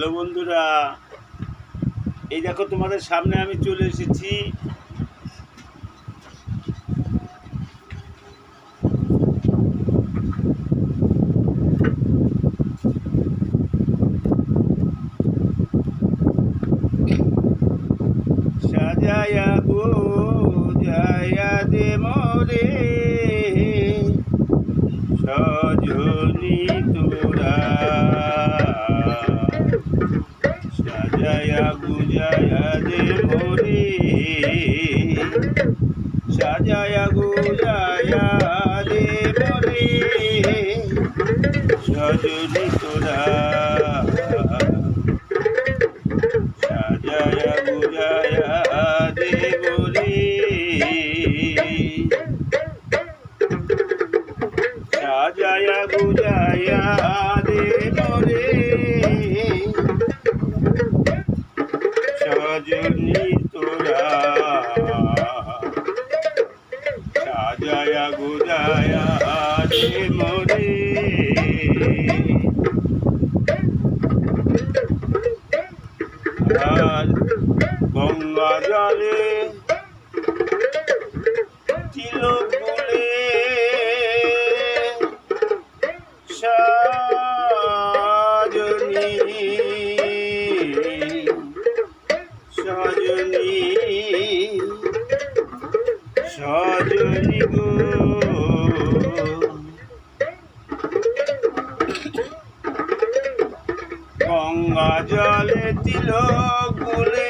Hello বন্ধুরা, এই দেখো তোমাদের সামনে আমি চলে এসেছি। সাজায়া গো জায়া দে মোরে। সজনী তোরা সাজায়া গুজায়া দে মোরে সাজায়া গুজায়া দে মোরে সজনী সজনী জলে তিলক বলে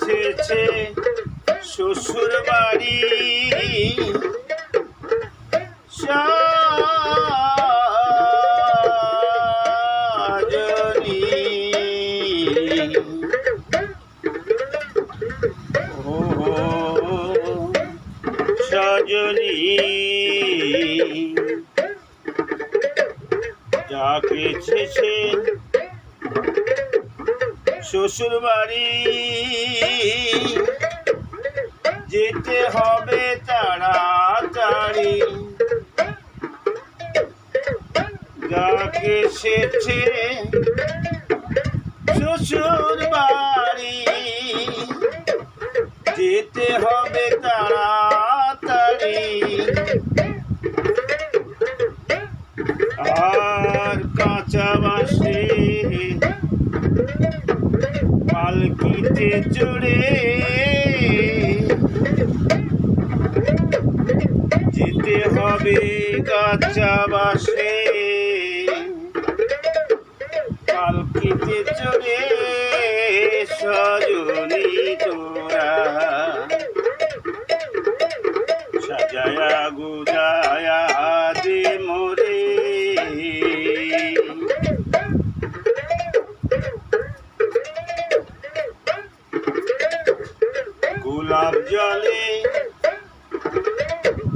ছেছে শ্বশুর বাড়ি সাজনি। ও সজনী। শ্বশুর বাড়ি যেতে হবে তাড়াতাড়ি। যাকে সেছে শ্বশুর বাড়ি যেতে হবে তাড়াতাড়ি। আর কাঁচা বাসে পালকিতে চড়ে যেতে হবে কাঁচা বাসে। পালকিতে চড়ে সজনী তোরা সাজায়া গুজায়া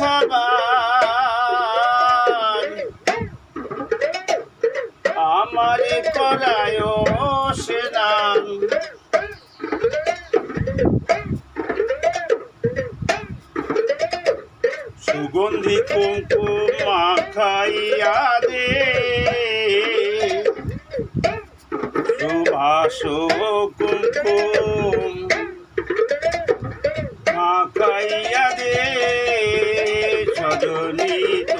সাবান আমারে করায় সেনান সুগন্ধি কুমকুম মাখাইয়া দে। সুবাস কুমকুম মাখাইয়া দে। সজনী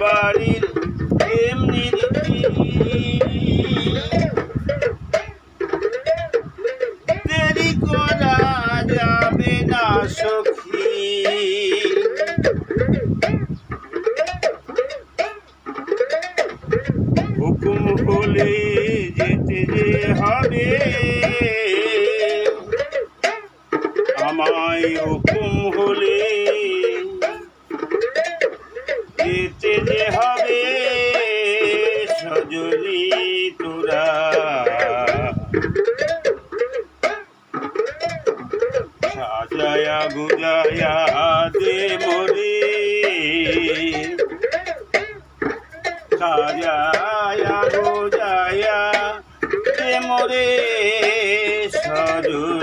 বাড়ির এমনি দেরি করা যাবে না সখী। যেতে যে হবে সজনী তোরা। সাজায়া গুজায়া দে মরে সাজায়া গুজায়া দে মরে সজনী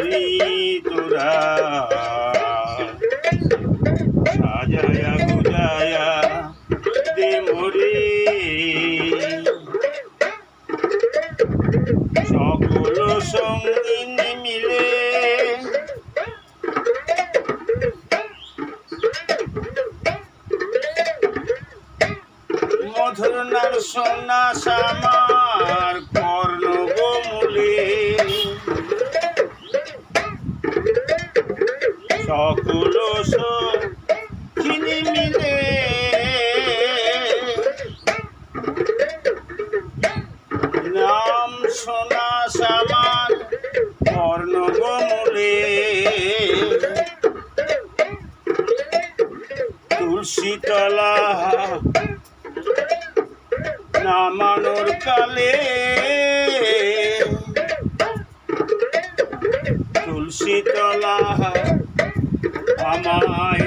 সোনা সামার তুলসী তলা আমায়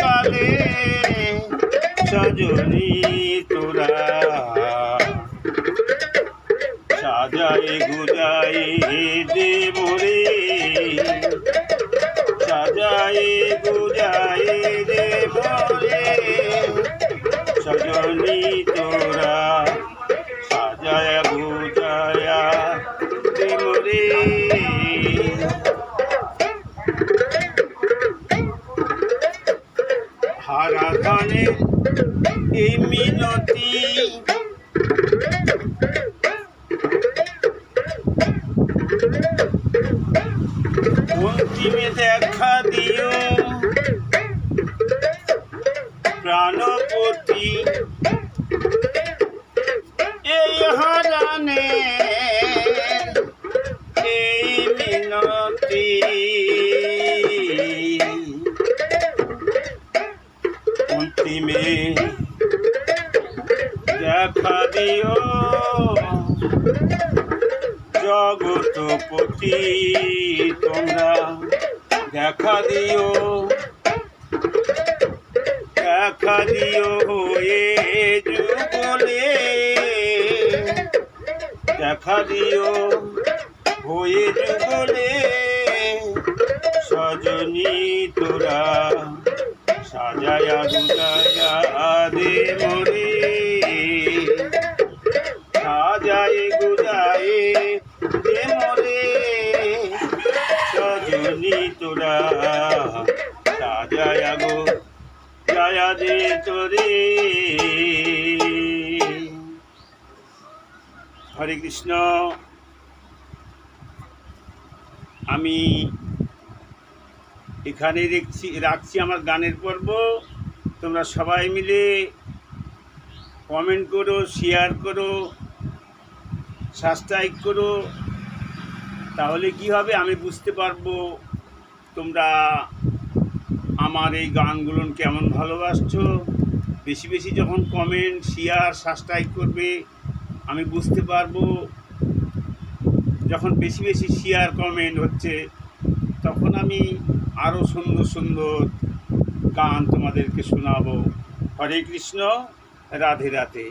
কালে তোরা। সাজাই গুজাই মিনতি অন্তিমে দেখা দিও। জগতপতি তোমরা দেখা দিও। দেখা দিও এ যুগলে। দেখা দিও। হয়ে যুগলে সজনী তোরা সাজায়া গুজায়া দে মরে সাজায়ে গুজায়ে দে মরে তোরা রাজা গো জয়া দে তোরে হরে কৃষ্ণ। আমি এখানে দেখছি, রাখছি আমার গানের পর্ব। তোমরা সবাই মিলে কমেন্ট করো শেয়ার করো সাবস্ক্রাইব করো। তাহলে কি হবে? আমি বুঝতে পারব তোমরা আমার এই গানগুলো কেমন ভালোবাসছো। বেশি বেশি যখন কমেন্ট শেয়ার সাবস্ক্রাইব করবে, আমি বুঝতে পারব। যখন বেশি বেশি শেয়ার কমেন্ট হচ্ছে, তখন আমি আরও সুন্দর সুন্দর গান তোমাদেরকে শোনাবো। হরে কৃষ্ণ, রাধে রাধে।